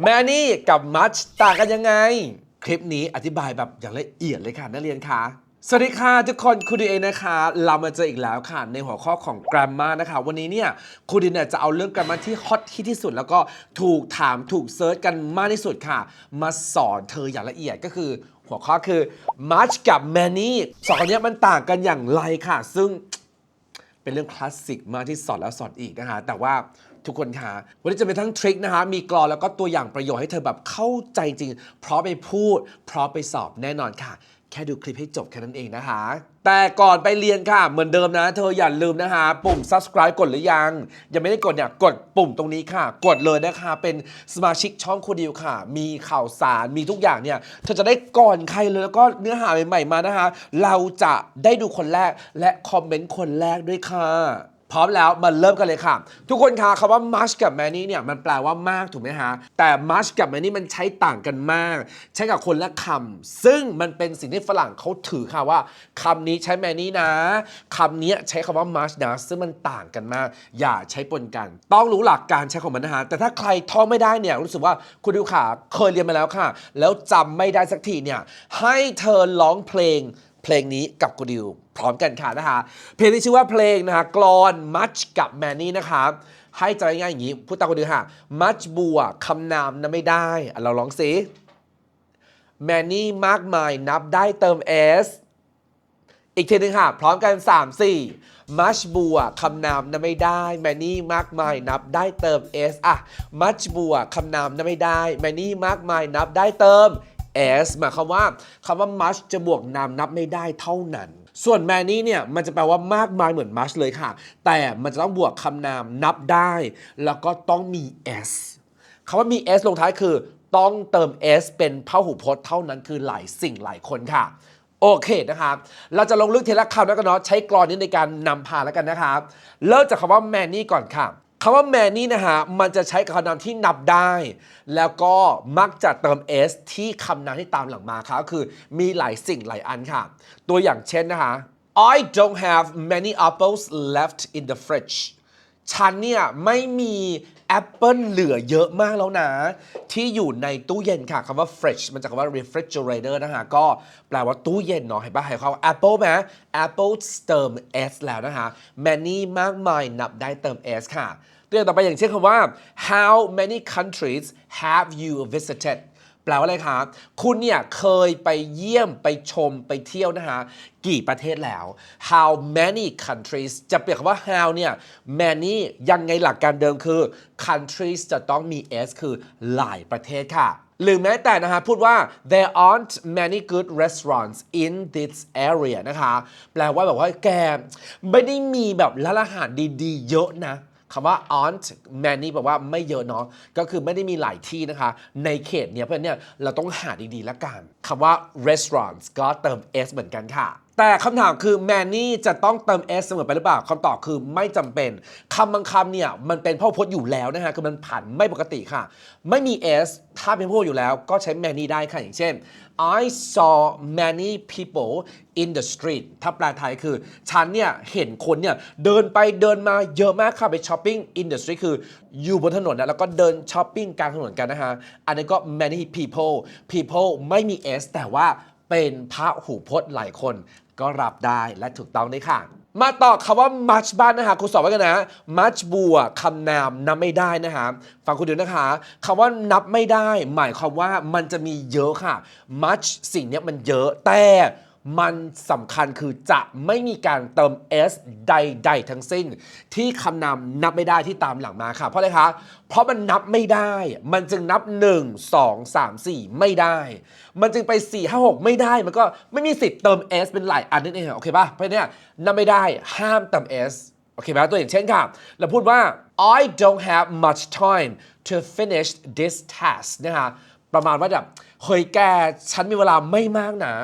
แมนนี่กับมัชต่างกันยังไง คลิปนี้อธิบายแบบอย่างละเอียดเลยค่ะนักเรียนคะสวัสดีค่ะทุกคนครูดีเองนะคะ เรามาเจออีกแล้วค่ะ ในหัวข้อของ g r a m m a นะคะ วันนี้เนี่ยครูดีเนี่ยจะเอาเรื่อง g r a m m a ที่ฮอตฮิตที่สุด แล้วก็ถูกถามถูกเซิร์ชกันมากที่สุดค่ะ มาสอนเธออย่างละเอียดก็คือ หัวข้อคือ much กับ many สองคนเนี้ยมันต่างกันอย่างไรค่ะ ซึ่งเป็นเรื่องคลาสสิกมากที่สอนแล้วสอนอีกนะคะ แต่ว่า ทุกคนคะวันนี้จะเป็นทั้งทริคนะคะ มีกรอนแล้วก็ตัวอย่างประโยชน์ให้เธอแบบเข้าใจจริงเพราะไปพูดเพราะไปสอบแน่นอนค่ะ แค่ดูคลิปให้จบแค่นั้นเองนะคะ แต่ก่อนไปเรียนค่ะ เหมือนเดิมนะ เธออย่าลืมนะคะ ปุ่ม subscribe กดหรือยัง ยังไม่ได้กดเนี่ย กดปุ่มตรงนี้ค่ะ กดเลยนะคะ เป็นสมาชิกช่องคูดิวค่ะ มีข่าวสาร มีทุกอย่างเนี่ย เธอจะได้ก่อนใครเลยแล้วก็เนื้อหาใหม่ๆมานะคะ เราจะได้ดูคนแรกและคอมเมนต์คนแรกด้วยค่ะ พร้อมแล้วมาเริ่มกันเลยค่ะ ทุกคนคะคำว่า much กับ many เนี่ยมันแปลว่ามากถูกไหมฮะ แต่ much กับ many มันใช้ต่างกันมาก ใช้กับคนละคำซึ่งมันเป็นสิ่งที่ฝรั่งเขาถือค่ะว่าคำนี้ใช้ many นะคำนี้ใช้คำว่า much นะซึ่งมันต่างกันมาก อย่าใช้ปนกัน ต้องรู้หลักการใช้ของมันนะฮะแต่ถ้าใครท่องไม่ได้เนี่ยรู้สึกว่าคุณดิวขาเคยเรียนมาแล้วค่ะ แล้วจำไม่ได้สักทีเนี่ยให้เธอร้องเพลง เพลงนี้กับกูดิวพร้อมกันค่ะนะคะ เพลงที่ชื่อว่าเพลงนะคะกรอน much กับ many นะคะให้ใจง่ายอย่างนี้พูดตามกูดิวค่ะ much บัวคำนามนะไม่ได้เราลองสิ many มากมายนับได้เติม s อีกทีหนึงค่ะ พร้อมกัน 3 4 much บัวคำนามนะไม่ได้ many มากมายนับได้เติม s อะ much บัวคำนามนะไม่ได้ many มากมายนับได้เติม s หมายความว่าคำว่า much จะบวกนามนับไม่ได้เท่านั้น ส่วน many เนี่ยมันจะแปลว่ามากมายเหมือน much เลยค่ะ แต่มันจะต้องบวกคำนามนับได้ แล้วก็ต้องมี s คำว่ามี s ลงท้ายคือ ต้องเติม s เป็นพหูพจน์เท่านั้นคือหลายสิ่งหลายคนค่ะโอเคนะครับ เราจะลงลึกทีละคำแล้วกันเนาะ ใช้กรอนนี้ในการนำพาแล้วกันนะครับ เริ่มจากคำว่า many ก่อนค่ะ คำว่า many นะฮะ มันจะใช้กับคำนามที่นับได้ แล้วก็มักจะเติม s ที่คำนามที่ตามหลังมาครับก็คือมีหลายสิ่งหลายอันค่ะ ตัวอย่างเช่นนะคะ I don't have many apples left in the fridge ฉันเนี่ยไม่มีแอปเปิลเหลือเยอะมากแล้วนะ ที่อยู่ในตู้เย็นค่ะคำว่า fridge มันจากคำว่า refrigerator นะฮะ ก็แปลว่าตู้เย็นเนาะเห็นปะเห็นคำว่า apple ไหม apple เติม s แล้วนะคะ many มากมายนับได้เติม s ค่ะ ตัวอย่างต่อไปอย่างเช่นคำว่า how many countries have you visited แปลว่าอะไรคะคุณเนี่ยเคยไปเยี่ยมไปชมไปเที่ยวนะฮะกี่ประเทศแล้ว how many countries จะเปลี่ยนคำว่า how เนี่ย many ยังไงหลักการเดิมคือ countries จะต้องมี s คือหลายประเทศค่ะ หรือแม้แต่นะฮะพูดว่า there aren't many good restaurants in this area นะคะ แปลว่าแบบว่าแก ไม่ได้มีแบบร้านอาหารดีๆ เยอะนะ คำว่า aren't many แปลว่าไม่เยอะเนาะก็คือไม่ได้มีหลายที่นะคะ ในเขตเนี้ยเพราะเนี่ยเราต้องหาดีๆละกันคำว่า restaurants ก็เติม s เหมือนกันค่ะแต่คำถามคือ many จะต้องเติม s เสมอไปหรือเปล่าคำตอบคือไม่จำเป็นคำบางคำเนี่ยมันเป็นพหูพจน์อยู่แล้วนะฮะคือมันผันไม่ปกติค่ะ ไม่มี s ถ้าเป็นพหูพจน์อยู่แล้วก็ใช้ many ได้ค่ะ อย่างเช่น I saw many people in the street ถ้าแปลไทยคือ ฉันเนี่ยเห็นคนเนี่ยเดินไปเดินมาเยอะมากค่ะไปช้อปปิ้ง in the street คืออยู่บนถนนนะแล้วก็เดินช้อปปิ้งกลางถนนกันนะฮะอันนี้ก็ many people people ไม่มี s แต่ว่า เป็นพระหูพจน์หลายคน ก็รับได้และถูกต้องด้วยค่ะ มาต่อคำว่า much บ้านนะคะครูสอนไว้กันนะ much บัวคำนามนับไม่ได้นะคะฟังคุณดูนะคะคำว่านับไม่ได้ หมายความว่ามันจะมีเยอะค่ะ much สิ่งนี้มันเยอะแต่ มันสำคัญคือจะไม่มีการเติม s ใด ๆ ทั้งสิ้น ที่คำนามนับไม่ได้ที่ตามหลังมาค่ะ เพราะอะไรคะ เพราะมันนับไม่ได้ มันจึงนับ 1 2 3 4 ไม่ได้ มันจึงไป 4 5 6 ไม่ได้ มันก็ไม่มีสิทธิ์เติม s เป็นหลายอันนั่นเองโอเคป่ะเพราะฉะนั้ยนับไม่ได้ห้ามเติม s โอเคไหมตัวอย่างเช่นค่ะเราพูดว่า I don't have much time to finish this task นะคะ ประมาณว่าแบบเฮ้ยแกฉันมีเวลาไม่มากนะ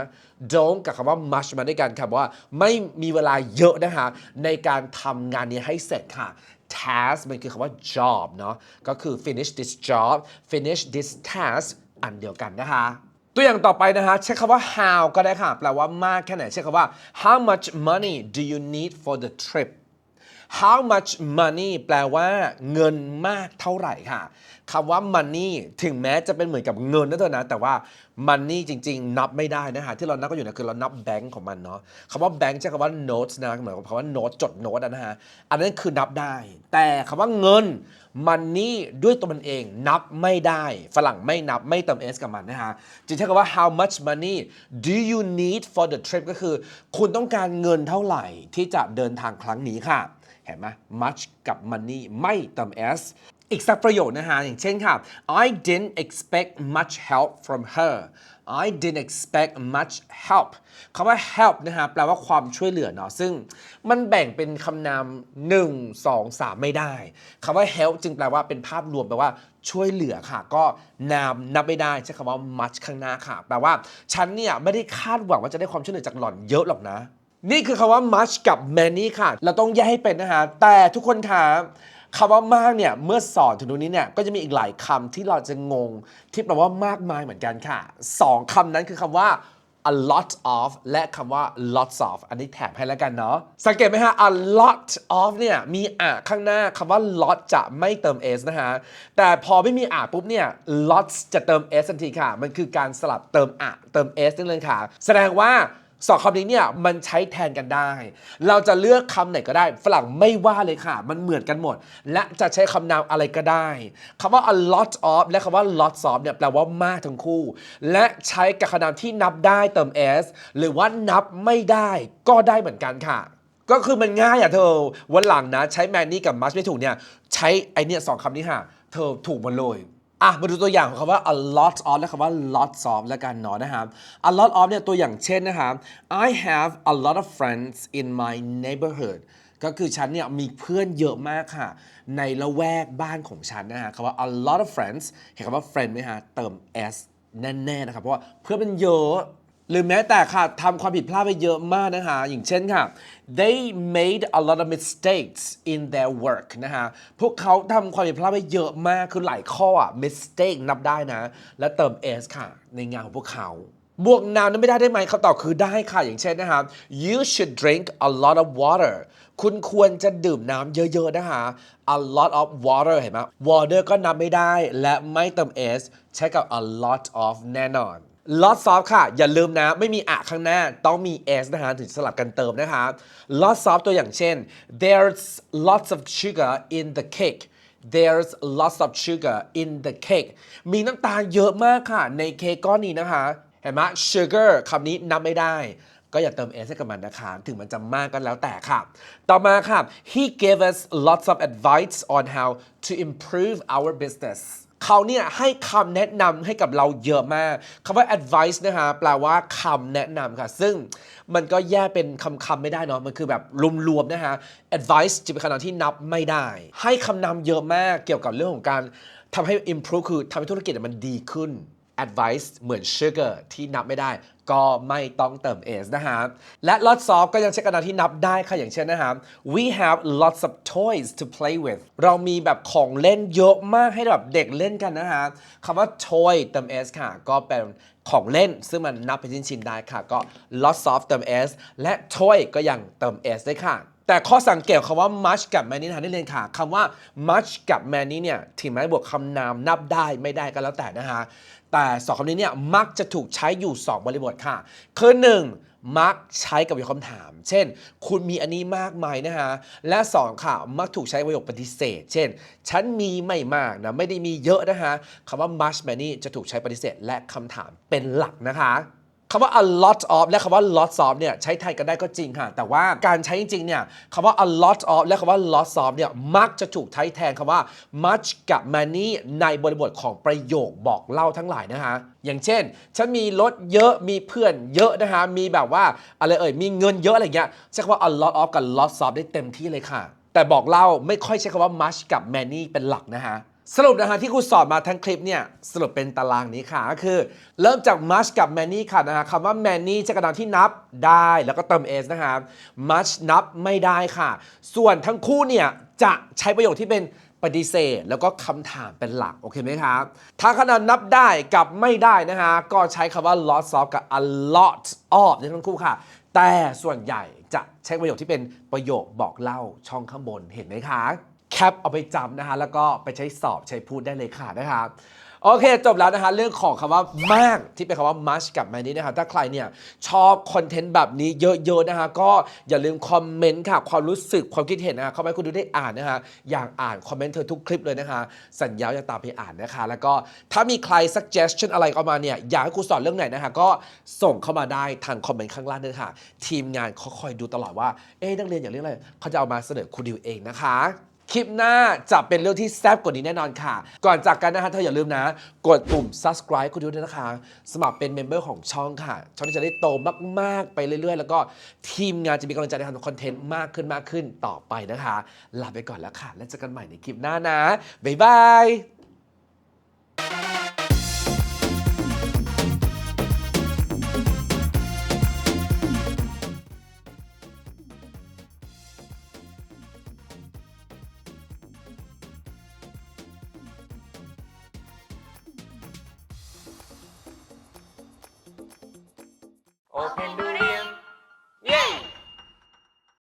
don't กับคำว่า much มาด้วยกันค่ะว่าไม่มีเวลาเยอะนะคะ ในการทำงานนี้ให้เสร็จค่ะ task มันคือคำว่า job เนาะก็คือ finish this job finish this task อันเดียวกันนะคะตัวอย่างต่อไปนะฮะ ใช้คำว่า how ก็ได้ค่ะ แปลว่ามากแค่ไหน ใช้คำว่า how much money do you need for the trip how much money แปลว่าเงินมากเท่าไหร่ค่ะคำว่า money ถึงแม้จะเป็นเหมือนกับเงินนะเธอนะ แต่ว่า money จริง ๆ นับไม่ได้นะฮะที่เรานับก็อยู่เนี่ยคือเรานับแบงก์ของมันเนาะคำว่าแบงก์ใช้คำว่า notes นะเหมือนกับคำว่า note จดโน้ตนะฮะอันนั้นคือนับได้ แต่คำว่าเงิน money ด้วยตัวมันเองนับไม่ได้ฝรั่งไม่นับไม่เติม s กับมันนะฮะจึงใช้คำว่า how much money do you need for the trip ก็คือ คุณต้องการเงินเท่าไหร่ที่จะเดินทางครั้งนี้ค่ะ เห็นไหม much กับ money ไม่เติม s อีกสักประโยคนะฮะ อย่างเช่นค่ะ I didn't expect much help from her I didn't expect much help คำว่า help นะฮะแปลว่าความช่วยเหลือเนาะซึ่งมันแบ่งเป็นคำนาม 1 2 3 ไม่ได้คำว่า help จึงแปลว่าเป็นภาพรวมแปลว่าช่วยเหลือค่ะ ก็นามนับไม่ได้ใช้คำว่า much ข้างหน้าค่ะ แปลว่าฉันเนี่ยไม่ได้คาดหวังว่าจะได้ความช่วยเหลือจากหล่อนเยอะหรอกนะ นี่คือคำว่า much กับ many ค่ะ เราต้องแยกให้เป็นนะฮะ แต่ทุกคนคะคำว่ามากเนี่ย เมื่อสอนถึงตรงนี้เนี่ย ก็จะมีอีกหลายคำที่เราจะงง ที่แปลว่ามากมายเหมือนกันค่ะสองคำนั้นคือคำว่า a lot of และคำว่า lots of อันนี้แถบให้แล้วกันเนาะ สังเกตไหมฮะ a lot of เนี่ย มีอะข้างหน้าคำว่า lot จะไม่เติม s นะฮะ แต่พอไม่มีอะปุ๊บเนี่ย lots จะเติม s ทันทีค่ะ มันคือการสลับเติมอะเติม s นั่นเลยค่ะ แสดงว่า สองคำนี้เนี่ยมันใช้แทนกันได้ เราจะเลือกคำไหนก็ได้ ฝรั่งไม่ว่าเลยค่ะ มันเหมือนกันหมด และจะใช้คำนามอะไรก็ได้คำว่า a lot of และคำว่า lots of เนี่ยแปลว่ามากทั้งคู่ และใช้กับคำนามที่นับได้เติม s หรือว่านับไม่ได้ก็ได้เหมือนกันค่ะก็คือมันง่ายอะเธอ วันหลังนะ ใช้แมนนี่กับมัชไม่ถูกเนี่ย ใช้ไอเนี่ยสองคำนี้ค่ะ เธอถูกหมดเลย อะมาดูตัวอย่างของคำว่า a lot of และคำว่า lots of แล้วกันเนาะนะครับ a lot of เนี่ยตัวอย่างเช่นนะครับ I have a lot of friends in my neighborhood ก็คือฉันเนี่ยมีเพื่อนเยอะมากค่ะ ในละแวกบ้านของฉันนะฮะคำว่า a lot of friends เห็นคำว่า friend ไหมฮะ เติม s แน่ๆนะครับ เพราะว่าเพื่อนมันเยอะ หรือแม้แต่ค่ะทำความผิดพลาดไปเยอะมากนะคะ อย่างเช่นค่ะ they made a lot of mistakes in their work นะฮะพวกเขาทำความผิดพลาดไปเยอะมาก คือหลายข้ออะ mistake นับได้นะ และเติม s ค่ะ ในงานของพวกเขาบวกนามนั้นไม่ได้ได้ไหมคำตอบคือได้ค่ะ อย่างเช่นนะครับ you should drink a lot of water คุณควรจะดื่มน้ำเยอะๆนะคะ a lot of water เห็นไหม water ก็นับไม่ได้และไม่เติม s ใช้กับ a lot of แน่นอน lots of ค่ะ อย่าลืมนะ ไม่มีอะข้างหน้า ต้องมี s นะฮะ ถึงสลับกันเติมนะคะ lots of ตัวอย่างเช่น there's lots of sugar in the cake there's lots of sugar in the cake มีน้ำตาลเยอะมากค่ะ ในเค้กก้อนนี้นะคะ เห็นไหม sugar คำนี้นับไม่ได้ ก็อย่าเติม s ให้กับมันนะคะ ถึงมันจะมากก็แล้วแต่ค่ะ ต่อมาค่ะ he gave us lots of advice on how to improve our business เขาเนี่ยให้คำแนะนำให้กับเราเยอะมากคำว่า advice นะคะแปลว่าคำแนะนำค่ะ ซึ่งมันก็แยกเป็นคำคำๆไม่ได้เนาะมันคือแบบรวมๆนะคะ advice จะเป็นคำนามที่นับไม่ได้ ให้คำนำเยอะมากเกี่ยวกับเรื่องของการทำให้ improve คือทำให้ธุรกิจมันดีขึ้น advice เหมือน sugar ที่นับไม่ได้ก็ไม่ต้องเติม s นะครับ และ lots of ก็ยังใช้กระดานที่นับได้ค่ะ อย่างเช่นนะครับ we have lots of toys to play with เรามีแบบของเล่นเยอะมากให้แบบเด็กเล่นกันนะฮะคำว่า toy เติม s ค่ะ ก็เป็นของเล่น ซึ่งมันนับเป็นชิ้นๆได้ค่ะ ก็ lots of เติม s และ toy ก็ยังเติม s ได้ค่ะ แต่ข้อสังเกตคำว่า much กับ many นะได้เรียนค่ะคำว่า much กับ many เนี่ยถึงแม้บวกคำนามนับได้ไม่ได้ก็แล้วแต่นะฮะแต่สองคำนี้เนี่ยมักจะถูกใช้อยู่ 2 บริบทค่ะ คือ 1. มักใช้กับประโยคำถาม เช่น คุณมีอันนี้มากไหมนะฮะ และ 2 ค่ะ มักถูกใช้ประโยคปฏิเสธ เช่น ฉันมีไม่มากนะไม่ได้มีเยอะนะฮะคำว่า much many จะถูกใช้ปฏิเสธ และคำถามเป็นหลักนะคะ คำว่า a lot of และคำว่า lots of เนี่ยใช้ไทยกันได้ก็จริงค่ะ แต่ว่าการใช้จริงเนี่ยคำว่า a lot of และคำว่า lots of เนี่ยมักจะถูกใช้แทนคำว่า much กับ many ในบริบทของประโยคบอกเล่าทั้งหลายนะคะอย่างเช่น ฉันมีรถเยอะมีเพื่อนเยอะนะคะมีแบบว่าอะไรเอ่ยมีเงินเยอะอะไรเงี้ยใช้คำว่า a lot of กับ lots of ได้เต็มที่เลยค่ะ แต่บอกเล่าไม่ค่อยใช้คำว่า much กับ many เป็นหลักนะคะ สรุปนะฮะที่ครูสอนมาทั้งคลิปเนี่ยสรุปเป็นตารางนี้ค่ะก็คือ เริ่มจาก much กับ many ค่ะนะฮะคำว่า many จะกระดานที่นับได้แล้วก็เติม s นะครับ much นับไม่ได้ค่ะ ส่วนทั้งคู่เนี่ยจะใช้ประโยคที่เป็นปฏิเสธ แล้วก็คำถามเป็นหลัก โอเคไหมครับถ้าขนาดนับได้กับไม่ได้นะฮะก็ใช้คำว่า lots of กับ a lot of ในทั้งคู่ค่ะ แต่ส่วนใหญ่จะใช้ประโยคที่เป็นประโยคบอกเล่าช่องข้างบนเห็นไหมคะ แคปเอาไปจำนะคะ แล้วก็ไปใช้สอบใช้พูดได้เลยค่ะนะคะโอเค จบแล้วนะคะ เรื่องของคำว่ามากที่เป็นคำว่า much กับ many นะคะถ้าใครเนี่ยชอบคอนเทนต์แบบนี้เยอะๆนะคะ ก็อย่าลืมคอมเมนต์ค่ะ ความรู้สึกความคิดเห็นนะคะเข้าไปคุณดูได้อ่านนะคะ อยากอ่านคอมเมนต์เธอทุกคลิปเลยนะคะ สัญญาจะตามไปอ่านนะคะ แล้วก็ถ้ามีใคร suggestion อะไรเข้ามาเนี่ยอยากให้ครูสอนเรื่องไหนนะคะ ก็ส่งเข้ามาได้ทางคอมเมนต์ข้างล่างด้วยค่ะ ทีมงานเขาคอยดูตลอดว่าเอ๊ะนักเรียนอยากเรื่องอะไรเขาจะเอามาเสนอครูดิวเองนะคะ คลิปหน้าจะเป็นเรื่องที่แซ่บกว่านี้แน่นอนค่ะ ก่อนจากกันนะคะเธออย่าลืมนะ กดปุ่ม subscribe คุณดูด้วยนะคะ สมัครเป็นเมมเบอร์ของช่องค่ะ ช่องนี้จะได้โตมาก ๆ ไปเรื่อย ๆ แล้วก็ทีมงานจะมีกำลังใจในการทำคอนเทนต์มากขึ้นมากขึ้นต่อไปนะคะ ลาไปก่อนแล้วค่ะ แล้วเจอกันใหม่ในคลิปหน้านะบ๊ายบาย